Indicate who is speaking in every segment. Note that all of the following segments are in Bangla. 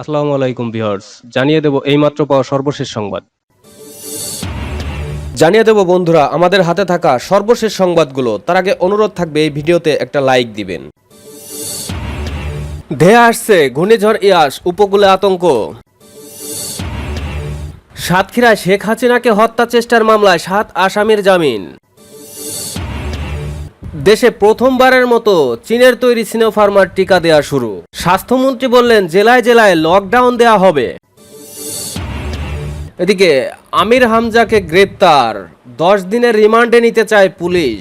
Speaker 1: আসসালামু আলাইকুম ভিউয়ার্স, জানিয়ে দেব এইমাত্র পাওয়া সর্বশেষ সংবাদ। জানিয়ে দেব বন্ধুরা, আমাদের হাতে থাকা সর্বশেষ সংবাদগুলো। তার আগে অনুরোধ থাকবে এই ভিডিওতে একটা লাইক দিবেন। ধেয়ে আসছে ঘূর্ণিঝড় ইয়াস, উপকূলে আতঙ্ক। সাতক্ষীরায় শেখ হাসিনাকে হত্যা চেষ্টার মামলায় সাত আসামির জামিন। দেশে প্রথমবারের মতো চীনের তৈরি সিনোফার্মার টিকা দেওয়া শুরু। স্বাস্থ্যমন্ত্রী বললেন, জেলায় জেলায় লকডাউন দেওয়া হবে। এদিকে, আমির হামজাকে গ্রেপ্তার। দশ দিনের রিমান্ডে নিতে চায় পুলিশ।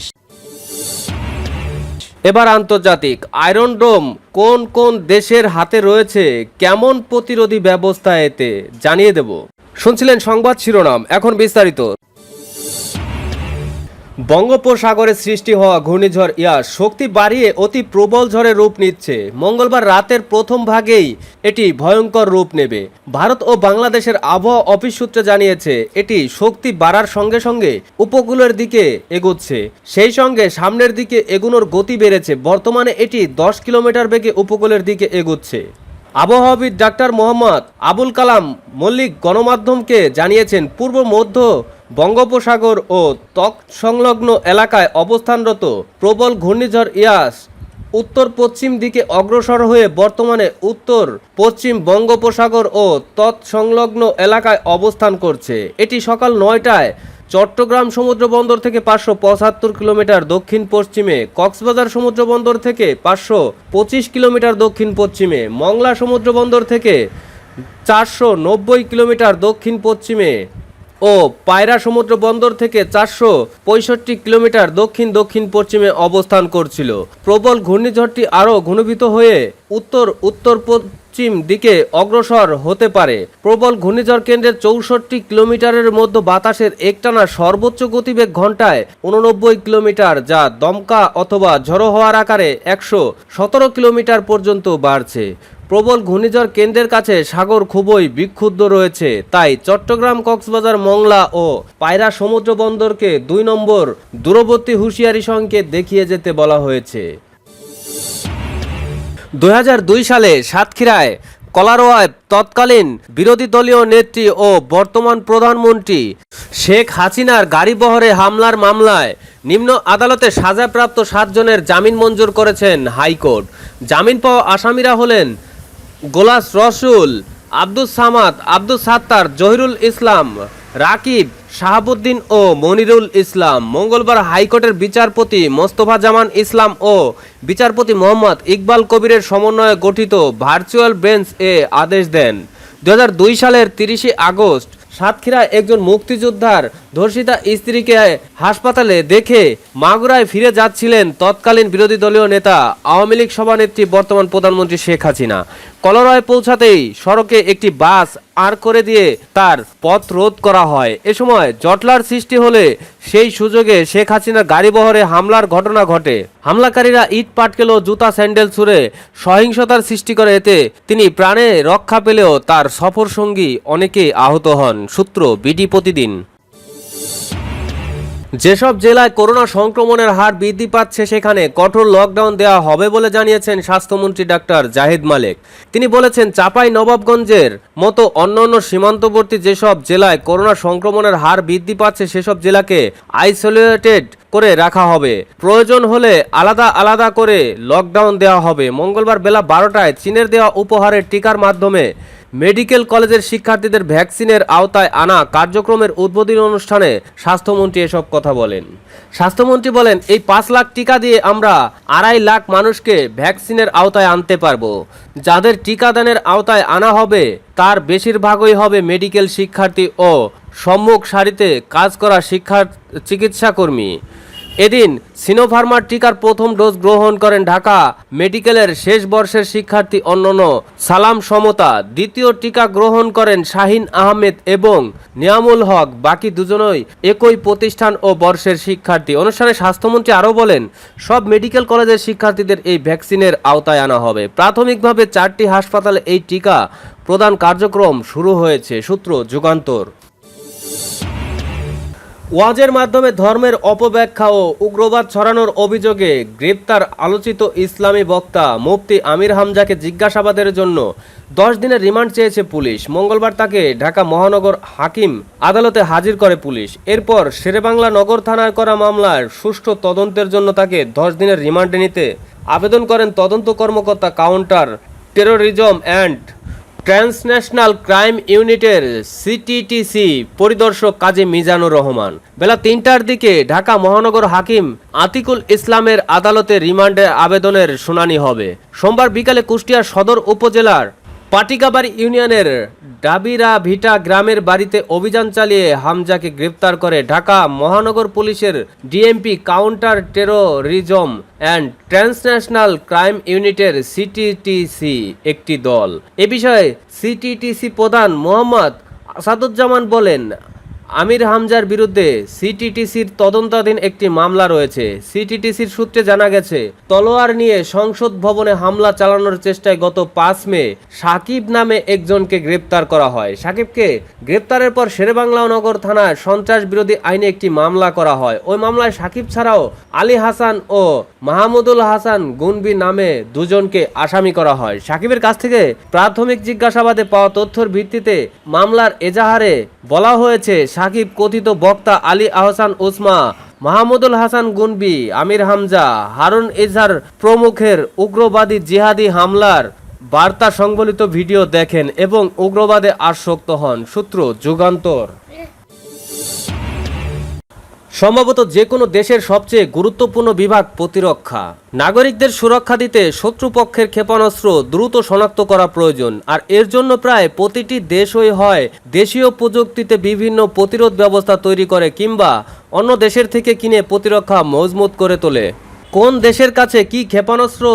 Speaker 1: এবার আন্তর্জাতিক, আয়রন ডোম কোন কোন দেশের হাতে রয়েছে, কেমন প্রতিরোধী ব্যবস্থা এতে, জানিয়ে দেব। শুনছিলেন সংবাদ শিরোনাম, এখন বিস্তারিত। বঙ্গোপসাগরে সৃষ্টি হওয়া ঘূর্ণিঝড় ইয়াস শক্তি বাড়িয়ে অতি প্রবল ঝড়ে রূপ নিচ্ছে। মঙ্গলবার রাতের প্রথম ভাগেই এটি ভয়ঙ্কর রূপ নেবে। ভারত ও বাংলাদেশের আবহাওয়া অফিস সূত্রে জানিয়েছে, এটি শক্তি বাড়ার সঙ্গে সঙ্গে উপকূলের দিকে এগোচ্ছে। সেই সঙ্গে সামনের দিকে এগুনোর গতি বেড়েছে। বর্তমানে এটি দশ কিলোমিটার বেগে উপকূলের দিকে এগোচ্ছে। আবহাওয়াবিদ ডাক্তার মোহাম্মদ আবুল কালাম মল্লিক গণমাধ্যমকে জানিয়েছেন, পূর্ব মধ্য বঙ্গোপসাগর ও ত্বক সংলগ্ন এলাকায় অবস্থানরত প্রবল ঘূর্ণিঝড় ইয়াস উত্তর পশ্চিম দিকে অগ্রসর হয়ে বর্তমানে উত্তর পশ্চিম বঙ্গোপসাগর ও তৎসংলগ্ন এলাকায় অবস্থান করছে। এটি সকাল নয়টায় চট্টগ্রাম সমুদ্র বন্দর থেকে পাঁচশো পঁচাত্তর কিলোমিটার দক্ষিণ পশ্চিমে কক্সবাজার সমুদ্র বন্দর থেকে পাঁচশো পঁচিশ কিলোমিটার দক্ষিণ পশ্চিমে মংলা সমুদ্র বন্দর থেকে চারশো নব্বই কিলোমিটার দক্ষিণ পশ্চিমে ও পায়রা সমুদ্র বন্দর থেকে চারশো পঁয়ষট্টি কিলোমিটার দক্ষিণ দক্ষিণ পশ্চিমে অবস্থান করছিল। প্রবল ঘূর্ণিঝড়টি আরও ঘনীভূত হয়ে উত্তর উত্তর পশ্চিম দিকে অগ্রসর হতে পারে। প্রবল ঘূর্ণিঝড় কেন্দ্রের চৌষট্টি কিলোমিটারের মধ্যে বাতাসের একটানা সর্বোচ্চ গতিবেগ ঘন্টায় উননব্বই কিলোমিটার, যা দমকা অথবা ঝড়ো হওয়ার আকারে একশো সতেরো কিলোমিটার পর্যন্ত বাড়ছে। প্রবল ঘূর্ণিঝড় কেন্দ্রের কাছে সাগর খুবই বিক্ষুব্ধ রয়েছে। তাই চট্টগ্রাম, কক্সবাজার, মংলা ও পায়রা সমুদ্র বন্দরকে দুই নম্বর দূরবর্তী হুঁশিয়ারি সংকেত দেখিয়ে যেতে বলা হয়েছে। দু হাজার দুই সালে সাতক্ষীরায় কলারোয়ায় তৎকালীন বিরোধী দলীয় নেত্রী ও বর্তমান প্রধানমন্ত্রী শেখ হাসিনার গাড়িবহরে হামলার মামলায় নিম্ন আদালতে সাজাপ্রাপ্ত সাতজনের জামিন মঞ্জুর করেছেন হাইকোর্ট। জামিন পাওয়া আসামিরা হলেন গোলাস রসুল আব্দুল সামাদ আব্দুল সাত্তার, জহিরুল ইসলাম, রাকিব, শাহাবুদ্দিন ও মনিরুল ইসলাম। মঙ্গলবার হাইকোর্টের বিচারপতি মোস্তফা জামান ইসলাম ও বিচারপতি মোহাম্মদ ইকবাল কবিরের সমন্বয়ে গঠিত ভার্চুয়াল বেঞ্চ এ আদেশ দেন। দু হাজার দুই সালের তিরিশে আগস্ট সাতক্ষীরায় একজন মুক্তিযোদ্ধার ধর্ষিতা স্ত্রীকে হাসপাতালে দেখে মাগুরায় ফিরে যাচ্ছিলেন তৎকালীন বিরোধী দলীয় নেতা, আওয়ামী লীগ সভানেত্রী, বর্তমান প্রধানমন্ত্রী শেখ হাসিনা। কলরয় পৌঁছাতেই সড়কে একটি বাস আর করে দিয়ে তার পথ রোধ করা হয়। এ সময় জটলার সৃষ্টি হলে সেই সুযোগে শেখ হাসিনা গাড়িবহরে হামলার ঘটনা ঘটে। হামলাকারীরা ইট পাটকেল ও জুতা স্যান্ডেল ছুড়ে সহিংসতার সৃষ্টি করে। এতে তিনি প্রাণে রক্ষা পেলেও তার সফর সঙ্গী অনেকে আহত হন, সূত্র বিডি প্রতিদিন। যেসব জেলায় করোনা সংক্রমণের হার বৃদ্ধি পাচ্ছে, সেখানে কঠোর লকডাউন দেওয়া হবে বলে জানিয়েছেন স্বাস্থ্যমন্ত্রী ডাক্তার জাহিদ মালিক। তিনি বলেছেন, চাপাই নবাবগঞ্জের মতো অন্যান্য সীমান্তবর্তী যেসব জেলায় করোনা সংক্রমণের হার বৃদ্ধি পাচ্ছে, সেসব জেলাকে আইসোলেটেড করে রাখা হবে। প্রয়োজন হলে আলাদা আলাদা করে লকডাউন দেওয়া হবে। মঙ্গলবার বেলা বারোটায় চীনের দেওয়া উপহারের টিকার মাধ্যমে মেডিকেল কলেজের শিক্ষার্থীদের ভ্যাকসিনের আওতায় আনা কার্যক্রমের উদ্বোধনী অনুষ্ঠানে স্বাস্থ্যমন্ত্রী এসব কথা বলেন। স্বাস্থ্যমন্ত্রী বলেন, এই পাঁচ লাখ টিকা দিয়ে আমরা আড়াই লাখ মানুষকে ভ্যাকসিনের আওতায় আনতে পারব। যাদের টিকাদানের আওতায় আনা হবে, তার বেশিরভাগই হবে মেডিকেল শিক্ষার্থী ও সম্মুখ সারিতে কাজ করা শিক্ষা চিকিৎসাকর্মী। এদিন সিনোফার্মার টিকার প্রথম ডোজ গ্রহণ করেন ঢাকা মেডিকেলের শেষ বর্ষের শিক্ষার্থী অন্যন্য। সালাম সমতা, দ্বিতীয় টিকা গ্রহণ করেন শাহিন আহমেদ এবং নিয়ামুল হক। বাকি দুজনই একই প্রতিষ্ঠান ও বর্ষের শিক্ষার্থী। অনুষ্ঠানে স্বাস্থ্যমন্ত্রী আরও বলেন, সব মেডিকেল কলেজের শিক্ষার্থীদের এই ভ্যাকসিনের আওতায় আনা হবে। প্রাথমিকভাবে চারটি হাসপাতালে এই টিকা প্রদান কার্যক্রম শুরু হয়েছে। সূত্র যুগান্তর। ওয়াজের মাধ্যমে ধর্মের অপব্যাখ্যা ও উগ্রবাদ ছড়ানোর অভিযোগে গ্রেপ্তার আলোচিত ইসলামী বক্তা মুফতি আমির হামজাকে জিজ্ঞাসাবাদের জন্য দশ দিনের রিমান্ড চেয়েছে পুলিশ। মঙ্গলবার তাকে ঢাকা মহানগর হাকিম আদালতে হাজির করে পুলিশ। এরপর শেরেবাংলা নগর থানায় করা মামলার সুষ্ঠু তদন্তের জন্য তাকে দশ দিনের রিমান্ডে নিতে আবেদন করেন তদন্ত কর্মকর্তা counter terrorism and transnational crime ইউনিটের সিটিটিসি পরিদর্শক কাজী মিজানুর রহমান। বেলা তিনটার দিকে ঢাকা মহানগর হাকিম আতিকুল ইসলামের আদালতে রিমান্ডের আবেদনের শুনানি হবে। সোমবার বিকালে কুষ্টিয়া সদর উপজেলার পাটিকাবাড়ি ইউনিয়নের ডাবিরা ভিটা গ্রামের বাড়িতে অভিযান চালিয়ে হামজাকে গ্রেপ্তার করে ঢাকা মহানগর পুলিশের DMP counter terrorism and transnational crime ইউনিটের সিটিটিসি একটি দল। এ বিষয়ে সিটিটিসি প্রধান মোহাম্মদ আসাদুজ্জামান বলেন আমির হামজার বিরুদ্ধে সিটিটিসির তদন্তাধীন একটি মামলা রয়েছে। সিটিটিসির সূত্রে জানা গেছে, তলোয়ার নিয়ে সংসদ ভবনে হামলা চালানোর চেষ্টায় গত পাঁচ মে সাকিব নামে একজনকে গ্রেপ্তার করা হয়। সাকিবকে গ্রেপ্তারের পর শেরেবাংলা নগর থানায় সন্ত্রাস বিরোধী আইনে একটি মামলা করা হয়। ওই মামলায় সাকিব ছাড়াও আলী হাসান ও মাহমুদুল হাসান গুনবি নামে দুজনকে আসামি করা হয়। সাকিবের কাছ থেকে প্রাথমিক জিজ্ঞাসাবাদে পাওয়া তথ্যের ভিত্তিতে মামলার এজাহারে বলা হয়েছে, সাকিব কথিত বক্তা আলী আহসান উসমা মাহমুদুল হাসান গুনবি, আমির হামজা, হারুন ইজহার প্রমুখের উগ্রবাদী জিহাদি হামলার বার্তা সংবলিত ভিডিও দেখেন এবং উগ্রবাদে আসক্ত হন। সূত্র যুগান্তর। সম্ভবত যে কোনো দেশের সবচেয়ে গুরুত্বপূর্ণ বিভাগ প্রতিরক্ষা। নাগরিকদের সুরক্ষা দিতে শত্রুপক্ষের ক্ষেপণাস্ত্র দ্রুত শনাক্ত করা প্রয়োজন, আর এর জন্য প্রায় প্রতিটি দেশই হয় দেশীয় প্রযুক্তিতে বিভিন্ন প্রতিরোধ ব্যবস্থা তৈরি করে কিংবা অন্য দেশের থেকে কিনে প্রতিরক্ষা মজবুত করে তোলে। কোন দেশের কাছে কি ক্ষেপণাস্ত্র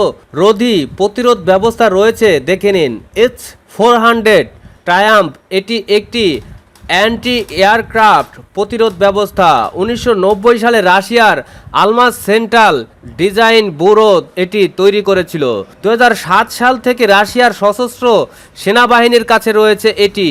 Speaker 1: রোধী প্রতিরোধ ব্যবস্থা রয়েছে দেখে নিন। এইচ ফোর হান্ড্রেড ট্রায়াম্প এটি একটি অ্যান্টি এয়ারক্রাফট প্রতিরোধ ব্যবস্থা। উনিশশো নব্বই সালে রাশিয়ার আলমাস সেন্ট্রাল ডিজাইন ব্যুরো এটি তৈরি করেছিল। দু হাজার সাত সাল থেকে রাশিয়ার সশস্ত্র সেনাবাহিনীর কাছে রয়েছে এটি।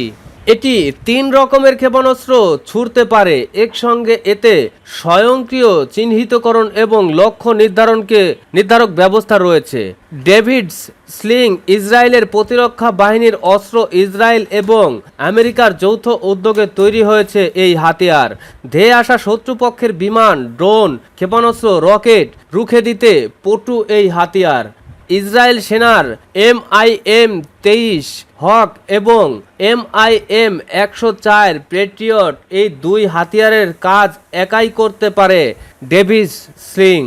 Speaker 1: এটি তিন রকমের ক্ষেপণাস্ত্র ছুড়তে পারে। একসঙ্গে এতে স্বয়ংক্রিয় চিহ্নিতকরণ এবং লক্ষ্য নির্ধারণকে নির্ধারক ব্যবস্থা রয়েছে। ডেভিডস স্লিং ইসরায়েলের প্রতিরক্ষা বাহিনীর অস্ত্র ইসরায়েল এবং আমেরিকার যৌথ উদ্যোগে তৈরি হয়েছে এই হাতিয়ার। ধেয়ে আসা শত্রুপক্ষের বিমান, ড্রোন, ক্ষেপণাস্ত্র, রকেট রুখে দিতে পটু এই হাতিয়ার। ইসরায়েল সেনার এম আই এম তেইশ, হক এবং এম আই এম একশো চার পেট্রিয়ট এই দুই হাতিয়ারের কাজ একাই করতে পারে ডেভিস সিং।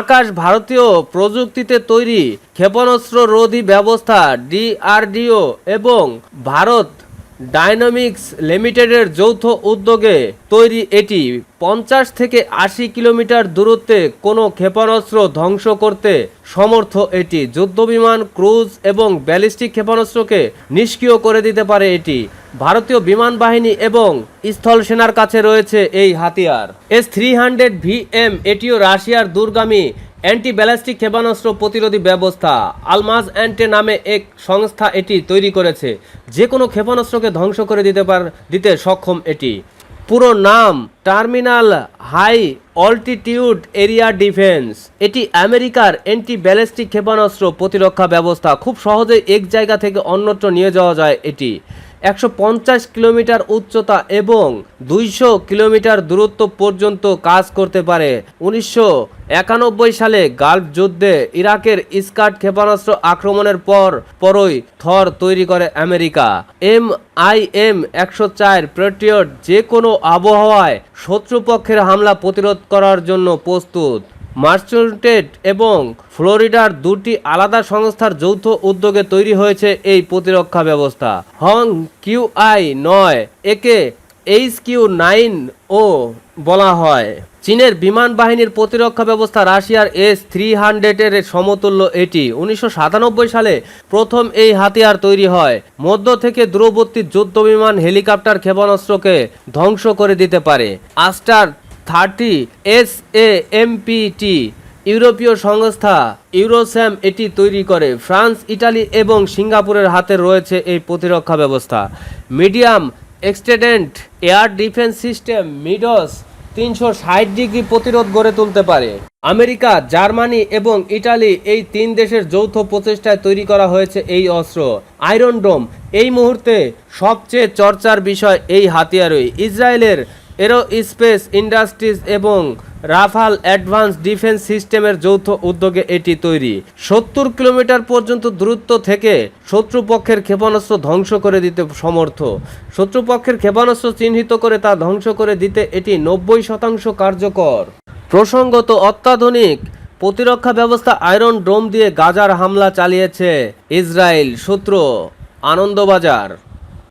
Speaker 1: আকাশ ভারতীয় প্রযুক্তিতে তৈরি ক্ষেপণাস্ত্র রোধী ব্যবস্থা, ডিআরডিও এবং ভারত ডাইনামিক্স লিমিটেডের যৌথ উদ্যোগে তৈরি এটি পঞ্চাশ থেকে আশি কিলোমিটার দূরত্বে কোনো ক্ষেপণাস্ত্র ধ্বংস করতে সমর্থ এটি। যুদ্ধবিমান, ক্রুজ এবং ব্যালিস্টিক ক্ষেপণাস্ত্রকে নিষ্ক্রিয় করে দিতে পারে এটি। ভারতীয় বিমান বাহিনী এবং স্থল সেনার কাছে রয়েছে এই হাতিয়ার। এস থ্রি হান্ড্রেড ভিএম এটিও রাশিয়ার দূরগামী অ্যান্টি ব্যালাস্টিক ক্ষেপণাস্ত্র প্রতিরোধী ব্যবস্থা। আলমাজ অ্যান্টে নামে এক সংস্থা এটি তৈরি করেছে। যে কোনো ক্ষেপণাস্ত্রকে ধ্বংস করে দিতে পার, দিতে সক্ষম এটি। পুরো নাম terminal high altitude area defence. এটি আমেরিকার অ্যান্টি ব্যালিস্টিক ক্ষেপণাস্ত্র প্রতিরক্ষা ব্যবস্থা। খুব সহজে এক জায়গা থেকে অন্যত্র নিয়ে যাওয়া যায় এটি। একশো পঞ্চাশ কিলোমিটার উচ্চতা এবং দুইশো কিলোমিটার দূরত্ব পর্যন্ত কাজ করতে পারে। উনিশশো একানব্বই সালে গালফ যুদ্ধে ইরাকের ইস্কাট ক্ষেপণাস্ত্র আক্রমণের পর পরই থর তৈরি করে আমেরিকা। এম আই এম একশো চার পেট্রিয়ট যে কোনো আবহাওয়ায় শত্রুপক্ষের হামলা প্রতিরোধ করার জন্য প্রস্তুত। মার্চুন্টেড এবং ফ্লোরিডার দুটি আলাদা সংস্থার যৌথ উদ্যোগে তৈরি হয়েছে এই প্রতিরক্ষা ব্যবস্থা। হং কিউ আই নয়, একে এইচ কিউ নাইন ও বলা হয়। চীনের বিমান বাহিনীর প্রতিরক্ষা ব্যবস্থা রাশিয়ার এস থ্রি হান্ড্রেডের সমতুল্য এটি। উনিশশো সাতানব্বই সালে প্রথম এই হাতিয়ার তৈরি হয়। মধ্য থেকে দূরবর্তী যুদ্ধ বিমান হেলিকপ্টার ক্ষেপণাস্ত্রকে ধ্বংস করে দিতে পারে। Aster thirty S A MPT ইউরোপীয় সংস্থা ইউরোস্যাম এটি তৈরি করে। ফ্রান্স, ইটালি এবং সিঙ্গাপুরের হাতে রয়েছে এই প্রতিরক্ষা ব্যবস্থা। Medium extended air defence system MEADS তিনশো ষাট ডিগ্রি প্রতিরোধ গড়ে তুলতে পারে। আমেরিকা, জার্মানি এবং ইটালি এই তিন দেশের যৌথ প্রচেষ্টায় তৈরি করা হয়েছে এই অস্ত্র। আয়রন ডোম, এই মুহূর্তে সবচেয়ে চর্চার বিষয় এই হাতিয়ারই। ইসরায়েলের এরোস্পেস ইন্ডাস্ট্রিজ এবং রাফাল অ্যাডভান্স ডিফেন্স সিস্টেমের যৌথ উদ্যোগে এটি তৈরি। সত্তর কিলোমিটার পর্যন্ত দূরত্ব থেকে শত্রুপক্ষের ক্ষেপণাস্ত্র ধ্বংস করে দিতে সমর্থ। শত্রুপক্ষের ক্ষেপণাস্ত্র চিহ্নিত করে তা ধ্বংস করে দিতে এটি নব্বই শতাংশ কার্যকর। প্রসঙ্গত, অত্যাধুনিক প্রতিরক্ষা ব্যবস্থা আয়রন ডোম দিয়ে গাজার হামলা চালিয়েছে ইসরায়েল সূত্র আনন্দবাজার।